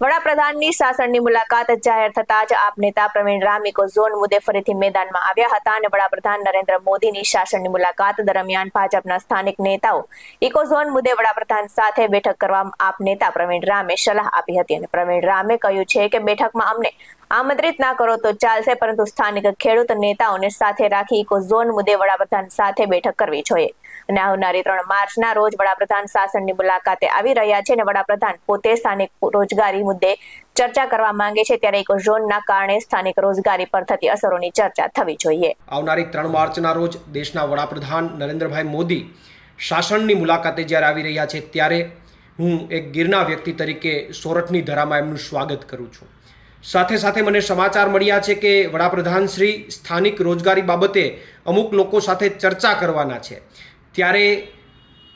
વડાપ્રધાનની સાસણની મુલાકાત જાહેર થતા જ આપ નેતા પ્રવીણ રામિકો ઝોન મુદ્દે ફરીથી મેદાનમાં આવ્યા હતા અને વડાપ્રધાન નરેન્દ્ર મોદીની શાસનની મુલાકાત દરમિયાન ભાજપના સ્થાનિક નેતાઓ ઇકો ઝોન મુદ્દે વડાપ્રધાન સાથે બેઠક કરવા આપ નેતા પ્રવીણ રામે સલાહ આપી હતી. અને પ્રવીણ રામે કહ્યું છે કે બેઠકમાં અમને આમંત્રિત ના કરો તો ચાલશે, પરંતુ સ્થાનિક ખેડૂત નેતાઓને સાથે રાખી ઇકો ઝોન મુદ્દે વડાપ્રધાન સાથે બેઠક કરવી જોઈએ. અને આવનારી ત્રણ માર્ચના રોજ વડાપ્રધાન શાસનની મુલાકાતે આવી રહ્યા છે અને વડાપ્રધાન પોતે સ્થાનિક રોજગારી મુદ્દે ચર્ચા કરવા માંગે છે, ત્યારે ઇકો ઝોનના કારણે સ્થાનિક રોજગારી પર થતી અસરોની ચર્ચા થવી જોઈએ. આવનારી ત્રણ માર્ચના રોજ દેશના વડાપ્રધાન નરેન્દ્રભાઈ મોદી શાસનની મુલાકાતે જ્યારે આવી રહ્યા છે, ત્યારે હું એક ગીરના વ્યક્તિ તરીકે સોરઠની ધરામાં એમનું સ્વાગત કરું છું. સાથે સાથે મને સમાચાર મળ્યા છે કે વડાપ્રધાન શ્રી સ્થાનિક રોજગારી બાબતે અમુક લોકો સાથે ચર્ચા કરવાના છે. ત્યારે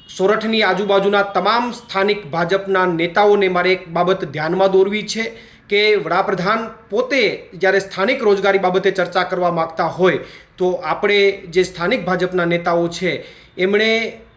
સોરઠની આજુબાજુના તમામ સ્થાનિક ભાજપના નેતાઓને મારે એક બાબત ધ્યાનમાં દોરવી છે કે વડાપ્રધાન પોતે જ્યારે સ્થાનિક રોજગારી બાબતે ચર્ચા કરવા માગતા હોય તો આપણે જે સ્થાનિક ભાજપના નેતાઓ છે, એમણે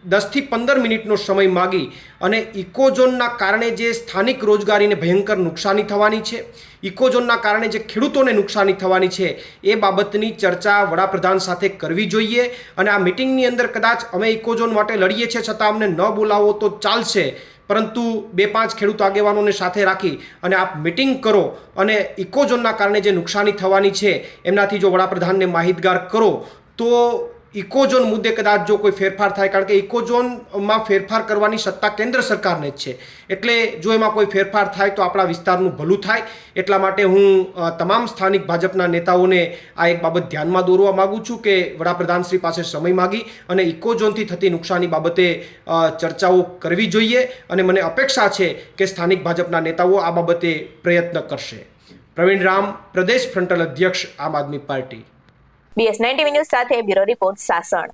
દસથી પંદર મિનિટનો સમય માગી અને ઇકોઝોનના કારણે જે સ્થાનિક રોજગારીને ભયંકર નુકસાની થવાની છે, ઇકોઝોનના કારણે જે ખેડૂતોને નુકસાની થવાની છે, એ બાબતની ચર્ચા વડાપ્રધાન સાથે કરવી જોઈએ અને આ મિટિંગની અંદર કદાચ અમે ઇકોઝોન માટે લડીએ છીએ છતાં અમને ન બોલાવો તો ચાલશે. પરંતુ બે પાંચ ખેડૂત આગેવાનોને સાથે રાખી અને આપ મિટિંગ કરો અને ઇકોઝોનના કારણે જે નુકસાની થવાની છે, એમનાથી જો વડાપ્રધાનને માહિતગાર કરો, તો ઇકોઝોન મુદ્દે કદાચ જો કોઈ ફેરફાર થાય, કારણ કે ઇકોઝોનમાં ફેરફાર કરવાની સત્તા કેન્દ્ર સરકારને જ છે. એટલે જો એમાં કોઈ ફેરફાર થાય તો આપણા વિસ્તારનું ભલું થાય. એટલા માટે હું તમામ સ્થાનિક ભાજપના નેતાઓને આ એક બાબત ધ્યાનમાં દોરવા માગું છું કે વડાપ્રધાન શ્રી પાસે સમય માગી અને ઇકોઝોનથી થતી નુકસાની બાબતે ચર્ચાઓ કરવી જોઈએ અને મને અપેક્ષા છે કે સ્થાનિક ભાજપના નેતાઓ આ બાબતે પ્રયત્ન કરશે. પ્રવીણ રામ, પ્રદેશ ફ્રન્ટલ અધ્યક્ષ Aam Aadmi party. BS ninety news સાથે બ્યુરો રિપોર્ટ સાસણ.